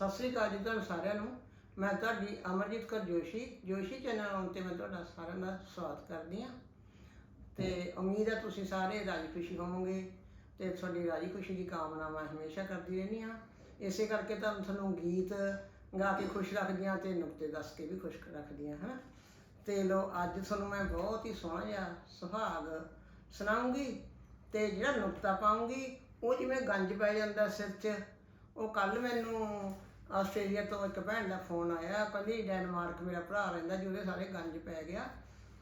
ਸਤਿ ਸ੍ਰੀ ਅਕਾਲ ਜੀ ਤੁਹਾਨੂੰ ਸਾਰਿਆਂ ਨੂੰ। ਮੈਂ ਤੁਹਾਡੀ ਅਮਰਜੀਤ ਕੌਰ ਜੋਸ਼ੀ। ਜੋਸ਼ੀ ਚੈਨਲ ਆਉਣ ਤੇ ਮੈਂ ਤੁਹਾਡਾ ਸਾਰਿਆਂ ਦਾ ਸਵਾਗਤ ਕਰਦੀ ਹਾਂ। ਤੇ ਉਮੀਦ ਹੈ ਤੁਸੀਂ ਸਾਰੇ ਰਾਜੀ ਖੁਸ਼ੀ ਹੋਵੋਗੇ ਤੇ ਤੁਹਾਡੀ ਰਾਜੀ ਖੁਸ਼ੀ ਦੀ ਕਾਮਨਾ ਮੈਂ ਹਮੇਸ਼ਾ ਕਰਦੀ ਰਹਿੰਦੀ ਹਾਂ। ਇਸੇ ਕਰਕੇ ਤਾਂ ਤੁਹਾਨੂੰ ਗੀਤ ਗਾ ਕੇ ਖੁਸ਼ ਰੱਖਦੀ ਹਾਂ ਤੇ ਨੁਕਤੇ ਦੱਸ ਕੇ ਵੀ ਖੁਸ਼ ਰੱਖਦੀ ਹਾਂ, ਹਨਾ? ਤੇ ਲੋ, ਅੱਜ ਤੁਹਾਨੂੰ ਮੈਂ ਬਹੁਤ ਹੀ ਸੋਹਣਾ ਜਿਹਾ ਸੁਹਾਗ ਸੁਣਾਉਂਗੀ ਤੇ ਜਿਹੜਾ ਨੁਕਤਾ ਪਾਉਂਗੀ, ਉਹ ਜਿਵੇਂ ਗੰਜ ਪੈ ਜਾਂਦਾ ਸਿਰ 'ਚ, ਉਹ ਕੱਲ ਮੈਨੂੰ ਆਸਟ੍ਰੇਲੀਆ ਤੋਂ ਇੱਕ ਭੈਣ ਦਾ ਫੋਨ ਆਇਆ, ਕਹਿੰਦੀ ਡੈਨਮਾਰਕ ਮੇਰਾ ਭਰਾ ਰਹਿੰਦਾ ਜੀ, ਉਹਦੇ ਸਾਰੇ ਗੰਜ ਪੈ ਗਿਆ।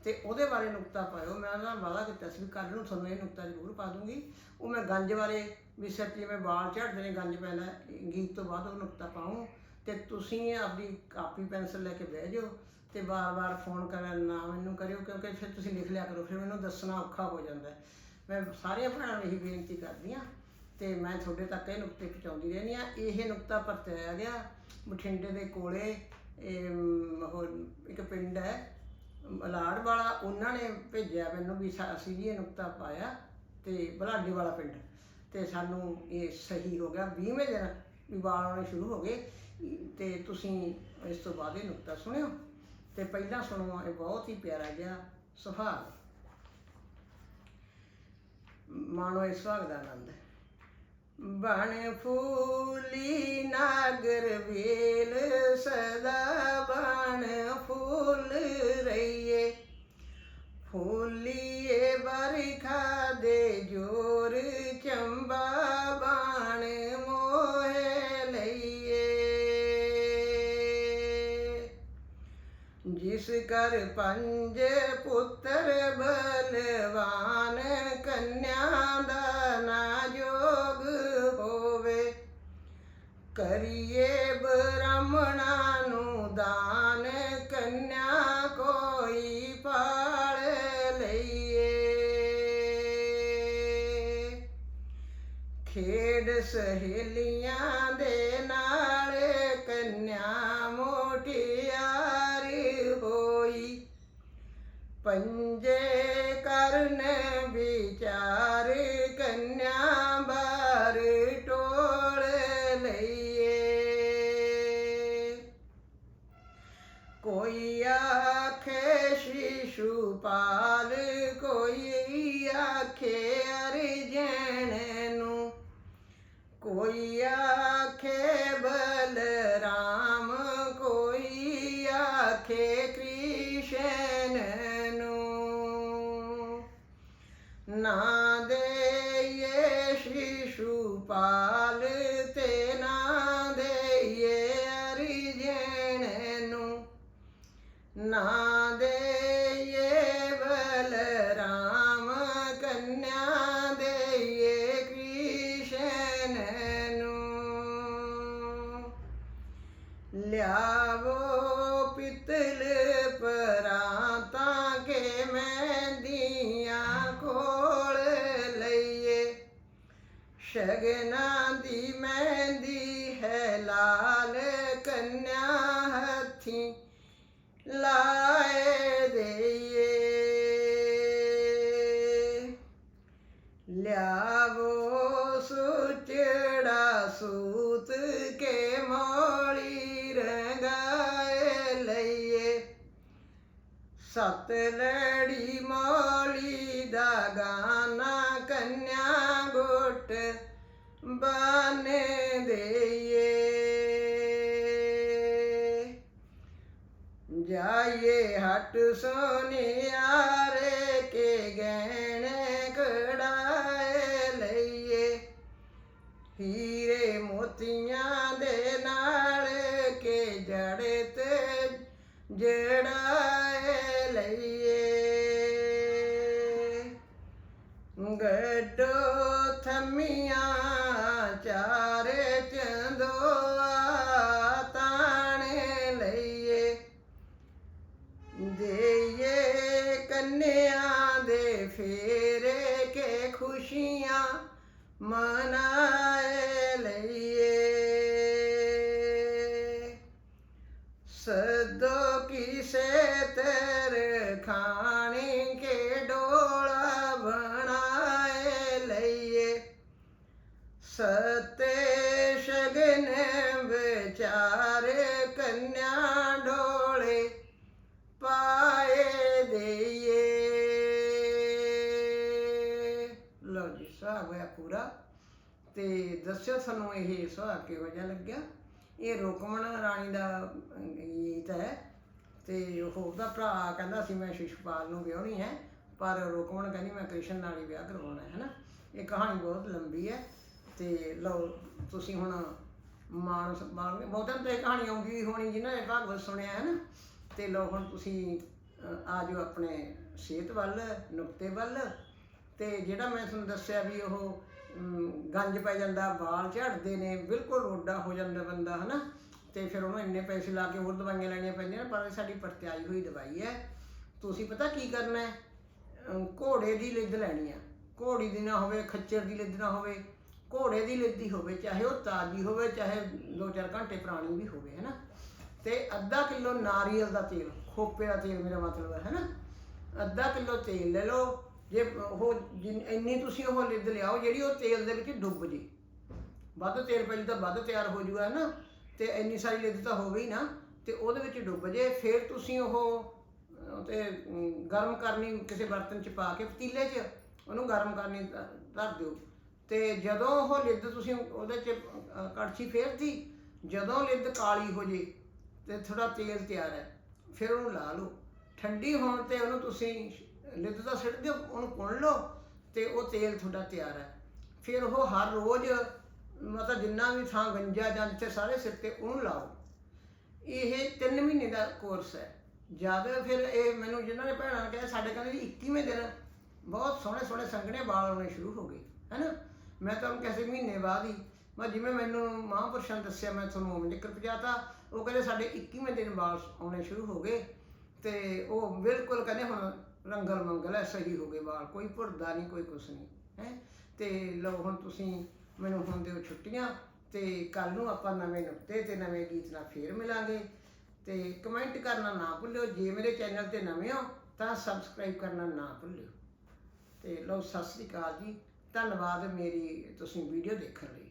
ਤੇ ਉਹਦੇ ਬਾਰੇ ਨੁਕਤਾ ਪਾਇਓ, ਮੈਂ ਉਹਨਾਂ ਨਾਲ ਵਾਅਦਾ ਕੀਤਾ ਸੀ ਵੀ ਕੱਲ ਨੂੰ ਤੁਹਾਨੂੰ ਇਹ ਨੁਕਤਾ ਜ਼ਰੂਰ ਪਾ ਦੂੰਗੀ। ਉਹ ਮੈਂ ਗੰਜ ਬਾਰੇ ਵੀ ਸਿਰ ਜਿਵੇਂ ਵਾਲ ਝੜਦੇ ਨੇ, ਗੰਜ ਪੈਂਦਾ ਗੀਤ ਤੋਂ ਬਾਅਦ ਉਹ ਨੁਕਤਾ ਪਾਉਂ ਤੇ ਤੁਸੀਂ ਆਪਦੀ ਕਾਪੀ ਪੈਨਸਲ ਲੈ ਕੇ ਬਹਿ ਜਾਓ ਤੇ ਬਾਰ-ਬਾਰ ਫੋਨ ਕਰਨ ਨਾ ਮੈਨੂੰ ਕਰਿਓ, ਕਿਉਂਕਿ ਫਿਰ ਤੁਸੀਂ ਲਿਖ ਲਿਆ ਕਰੋ, ਫਿਰ ਮੈਨੂੰ ਦੱਸਣਾ ਔਖਾ ਹੋ ਜਾਂਦਾ। ਮੈਂ ਸਾਰੀਆਂ ਭੈਣਾਂ ਨੂੰ ਇਹੀ ਬੇਨਤੀ ਕਰਦੀ ਹਾਂ ਤੇ ਮੈਂ ਤੁਹਾਡੇ ਤੱਕ ਇਹ ਨੁਕਤੇ ਪਹੁੰਚਾਉਂਦੀ ਰਹਿੰਦੀ ਆ ਇਹ ਨੁਕਤਾ ਪਰਤਿਆ ਗਿਆ ਬਠਿੰਡੇ ਦੇ ਕੋਲੇ ਇਹ ਮ, ਇੱਕ ਪਿੰਡ ਹੈ ਮਲਾੜ ਵਾਲਾ। ਉਹਨਾਂ ਨੇ ਭੇਜਿਆ ਮੈਨੂੰ ਵੀ ਸਾ- ਅਸੀਂ ਜੀ ਇਹ ਨੁਕਤਾ ਪਾਇਆ ਤੇ ਬਲਾਡੇ ਵਾਲਾ ਪਿੰਡ। ਤੇ ਸਾਨੂੰ ਇਹ ਸਹੀ ਹੋ ਗਿਆ। 20ਵੇਂ ਦਿਨ ਵੀ ਵਾਲ ਆਉਣੇ ਸ਼ੁਰੂ ਹੋ ਗਏ। ਤੇ ਤੁਸੀਂ ਇਸ ਤੋਂ ਬਾਅਦ ਇਹ ਨੁਕਤਾ ਸੁਣਿਓ। ਤੇ ਪਹਿਲਾਂ ਸੁਣੋ ਇਹ ਬਹੁਤ ਹੀ ਪਿਆਰਾ ਜਿਹਾ ਸੁਹਾਗ ਮਾਣੋ ਇਸ ਸੁਹਾਗ ਦਾ ਆਨੰਦ ਹੈ। ਬਣ ਫੂਲੀ ਨਾਗਰ ਵੇਲ, ਸਦਾ ਬਣ ਫੂਲ ਰਹੀਏ। ਫੂਲੀਏ ਬਰਖਾ ਦੇ ਜੋਰ, ਚੰਬਾ ਬਾਣ ਮੋਹੇ ਲਈਏ। ਜਿਸ ਕਰ ਪੰਜ ਪੁੱਤ ਖੇਡ ਸਹੇਲੀਆਂ ਦੇ ਨਾਲ ਕੰਨਿਆ ਮੋਟਿਆਰ ਹੋਈ। ਪੰਜੇ ਕਰਨ ਵਿਚਾਰ ਕੰਨਿਆ ਬਾਰ ਟੋਲ ਲਈਏ। ਕੋਈ ਆਖੇ ਸ਼ਿਸ਼ੂ ਪਾਲ, ਕੋਈ ਆਖੇ ਕੋਈ ਆਖੇ ਬਲਰਾਮ ਕੋਈ ਆਖੇ ਕ੍ਰਿਸ਼ਨ ਨੂੰ ਨਾ ਦੇਈਏ ਸ਼ਿਸ਼ੂ ਪਾਲ ਤੇ ਨਾ ਦੇਈਏ ਅਰਜਣ ਲਿਆਵੋ ਪਿਤਲ ਪਰਾਤਾਂ ਕੇ ਮਹਿੰਦੀਆਂ ਕੋਲ ਲਈਏ। ਸ਼ਗਨਾਂ ਦੀ ਮਹਿੰਦੀ ਹੈ ਲਾਲ ਕੰਨਿਆ ਹੱਥੀ। ਲਾਏ ਸਤ ਲੜੀ ਮੋਲੀ ਦਾ ਗਾਨਾ ਕੰਨਿਆ ਗੁੱਟ ਬਨ ਦੇਈਏ। ਜਾਈਏ ਹਟ ਸੋਨਿਆਰੇ ਕੇ ਗਹਿਣੇ ਕੜਾਏ ਲਈਏ। ਹੀਰੇ ਮੋਤੀਆਂ ਦੇ ਨਾਲ ਕੇ ਜੜੇ ਤੇ ਜੜਾਏ ਥਮੀਆਂ ਚਾਰੇ ਚੰਦੋਆ ਤਾਣੇ ਲਈਏ। ਦੇਈਏ ਕੰਨਿਆਂ ਦੇ ਫੇਰੇ ਕੇ ਖੁਸ਼ੀਆਂ ਮਨਾਏ ਲਈਏ। ਸਦੋ ਕਿਸੇ ਤੇਰੇ ਲਓ ਜੀ ਸੁਹਾਗ ਹੋਇਆ ਪੂਰਾ। ਤੇ ਦੱਸਿਓ ਸਾਨੂੰ ਇਹ ਸੁਹਾਗ ਕਿਹੋ ਜਿਹਾ ਲੱਗਿਆ? ਇਹ ਰੁਕਮਣ ਰਾਣੀ ਦਾ ਗੀਤ ਹੈ। ਤੇ ਉਹ ਉਹਦਾ ਭਰਾ ਕਹਿੰਦਾ ਸੀ, ਮੈਂ ਸ਼ਿਸ਼ਪਾਲ ਨੂੰ ਵਿਆਹਣੀ ਹੈ, ਪਰ ਰੁਕਮਣ ਕਹਿੰਦੀ, ਮੈਂ ਕ੍ਰਿਸ਼ਨ ਨਾਲ ਹੀ ਵਿਆਹ ਕਰਵਾਉਣਾ ਹੈ ਨਾ। ਇਹ ਕਹਾਣੀ ਬਹੁਤ ਲੰਬੀ ਹੈ। ਤੇ ਲਓ, ਤੁਸੀਂ ਹੁਣ ਮਾਨਸ ਮਾਨਗੇ ਬਹੁਤਾਂ ਨੂੰ ਕਹਾਣੀ ਆਉਂਦੀ ਹੀ ਹੋਣੀ, ਜਿਨ੍ਹਾਂ ਨੇ ਭਾਗਵਤ ਸੁਣਿਆ ਹੈ ਨਾ। ਤੇ ਲਓ ਹੁਣ ਤੁਸੀਂ ਆ ਜਾਓ ਆਪਣੇ ਸਿਹਤ ਵੱਲ, ਨੁਕਤੇ ਵੱਲ। ਤੇ ਜਿਹੜਾ ਮੈਂ ਤੁਹਾਨੂੰ ਦੱਸਿਆ ਵੀ ਉਹ ਗੰਜ ਪੈ ਜਾਂਦਾ, ਵਾਲ ਝੜਦੇ ਨੇ, ਬਿਲਕੁਲ ਰੋਡਾ ਹੋ ਜਾਂਦਾ ਬੰਦਾ, ਹਨਾ? ਤੇ ਫਿਰ ਉਹਨੂੰ ਇੰਨੇ ਪੈਸੇ ਲਾ ਕੇ ਹੋਰ ਦਵਾਈਆਂ ਲੈਣੀਆਂ ਪੈਂਦੀਆਂ ਨੇ, ਪਰ ਇਹ ਸਾਡੀ ਪਰਤਿਆਈ ਹੋਈ ਦਵਾਈ ਹੈ। ਤੁਸੀਂ ਪਤਾ ਕੀ ਕਰਨਾ ਹੈ? ਘੋੜੇ ਦੀ ਲਿੱਦ ਲੈਣੀ ਆ। ਘੋੜੀ ਦੀ ਨਾ ਹੋਵੇ, ਖੱਚਰ ਦੀ ਲਿੱਦ ਨਾ ਹੋਵੇ, ਘੋੜੇ ਦੀ ਲਿੱਦ ਹੀ ਹੋਵੇ, ਚਾਹੇ ਉਹ ਤਾਜ਼ੀ ਹੋਵੇ, ਚਾਹੇ 2-4 ਘੰਟੇ ਪੁਰਾਣੀ ਵੀ ਹੋਵੇ, ਹੈਨਾ? ਤੇ ਅੱਧਾ ਕਿਲੋ ਨਾਰੀਅਲ ਦਾ ਤੇਲ, ਖੋਪੇ ਦਾ ਤੇਲ ਮੇਰਾ ਮਤਲਬ ਹੈ, ਹੈਨਾ? ਅੱਧਾ ਕਿਲੋ ਤੇਲ ਲੈ ਲਓ ਜੇ ਉਹ ਜਿੰਨ- ਇੰਨੀ ਤੁਸੀਂ ਉਹ ਲਿੱਦ ਲਿਆਓ ਜਿਹੜੀ ਉਹ ਤੇਲ ਦੇ ਵਿੱਚ ਡੁੱਬ ਜੇ। ਵੱਧ ਤੇਲ ਪੈ ਜੂ ਤਾਂ ਵੱਧ ਤਿਆਰ ਹੋ ਜੂਗਾ ਨਾ ਤੇ ਇੰਨੀ ਸਾਰੀ ਲਿੱਦ ਤਾਂ ਹੋ ਗਈ ਨਾ ਤੇ ਉਹਦੇ ਵਿੱਚ ਡੁੱਬ ਜੇ ਫਿਰ ਤੁਸੀਂ ਉਹ ਅਹ, ਤੇ ਅਮ, ਗਰਮ ਕਰਨੀ ਕਿਸੇ ਬਰਤਨ 'ਚ ਪਾ ਕੇ ਪਤੀਲੇ 'ਚ ਉਹਨੂੰ ਗਰਮ ਕਰਨੀ ਧ- ਧਰ ਦਿਓ। ਤੇ ਜਦੋਂ ਉਹ ਲਿੱਦ ਤੁਸੀਂ ਉਹਦੇ 'ਚ ਅਹ, ਕੜਛੀ ਫੇਰਦੀ ਜਦੋਂ ਲਿੱਦ ਕਾਲੀ ਹੋ ਜੇ ਤੇ ਥੋੜਾ ਤੇਲ ਤਿਆਰ ਹੈ ਫਿਰ ਉਹਨੂੰ ਲਾ ਲਓ। ਠੰਡੀ ਹੋਣ ਤੇ ਉਹਨੂੰ ਤੁਸੀਂ ਲਿੱਦ ਦਾ ਸਿੱਟ ਦਿਓ, ਉਹਨੂੰ ਪੁਣ ਲਓ ਤੇ ਉਹ ਤੇਲ ਤੁਹਾਡਾ ਤਿਆਰ ਹੈ। ਫਿਰ ਉਹ ਹਰ ਰੋਜ਼ ਮਤਲਬ ਜਿੰਨਾ ਵੀ ਥਾਂ ਗੰਜਾ ਜਾਂ ਜਿੱਥੇ ਸਾਰੇ ਸਿਰ ਤੇ ਉਹਨੂੰ ਲਾਓ। ਇਹ 3 ਮਹੀਨੇ ਦਾ ਕੋਰਸ ਹੈ। ਜਦ ਫਿਰ ਇਹ ਮੈਨੂੰ ਜਿਨ੍ਹਾਂ ਨੇ ਭੈਣਾਂ ਨੇ ਕਿਹਾ, ਸਾਡੇ ਕਹਿੰਦੇ ਜੀ 21ਵੇਂ ਦਿਨ ਬਹੁਤ ਸੋਹਣੇ ਸੋਹਣੇ ਸੰਘਣੇ ਵਾਲ ਆਉਣੇ ਸ਼ੁਰੂ ਹੋ ਗਏ, ਹੈਨਾ? ਮੈਂ ਤਾਂ ਉਹਨੂੰ ਕਿਸੇ ਮਹੀਨੇ ਬਾਅਦ ਹੀ। ਮੈਂ ਜਿਵੇਂ ਮੈਨੂੰ ਮਹਾਂਪੁਰਸ਼ਾਂ ਨੇ ਦੱਸਿਆ, ਮੈਂ ਤੁਹਾਨੂੰ ਉਵੇਂ ਜ਼ਿਕਰ ਪਜਾਤਾ ਉਹ ਕਹਿੰਦੇ ਸਾਡੇ 21ਵੇਂ ਦਿਨ ਵਾਲ ਆਉਣੇ ਸ਼ੁਰੂ ਹੋ ਗਏ ਤੇ ਉਹ ਬਿਲਕੁਲ ਕਹਿੰਦੇ ਹੁਣ ਰੰਗਲ ਮੰਗਲ ਹੈ ਸਹੀ ਹੋ ਗਏ ਵਾਲ, ਕੋਈ ਭੁਰਦਾ ਨਹੀਂ, ਕੋਈ ਕੁਛ ਨਹੀਂ, ਹੈ। ਤੇ ਲਓ ਹੁਣ ਤੁਸੀਂ ਮੈਨੂੰ ਹੁਣ ਦਿਓ ਛੁੱਟੀਆਂ, ਤੇ ਕੱਲ ਨੂੰ ਆਪਾਂ ਨਵੇਂ ਨੁਕਤੇ ਤੇ ਨਵੇਂ ਗੀਤ ਨਾਲ ਫੇਰ ਮਿਲਾਂਗੇ। ਤੇ ਕਮੈਂਟ ਕਰਨਾ ਨਾ ਭੁੱਲਿਓ, ਜੇ ਮੇਰੇ ਚੈਨਲ ਤੇ ਨਵੇਂ ਹੋ, ਤਾਂ ਸਬਸਕ੍ਰਾਈਬ ਕਰਨਾ ਨਾ ਭੁੱਲਿਓ। ਤੇ ਲਓ, ਸਤਿ ਸ੍ਰੀ ਅਕਾਲ ਜੀ। ਧੰਨਵਾਦ, ਮੇਰੀ ਤੁਸੀਂ ਵੀਡੀਓ ਦੇਖਣ ਲਈ।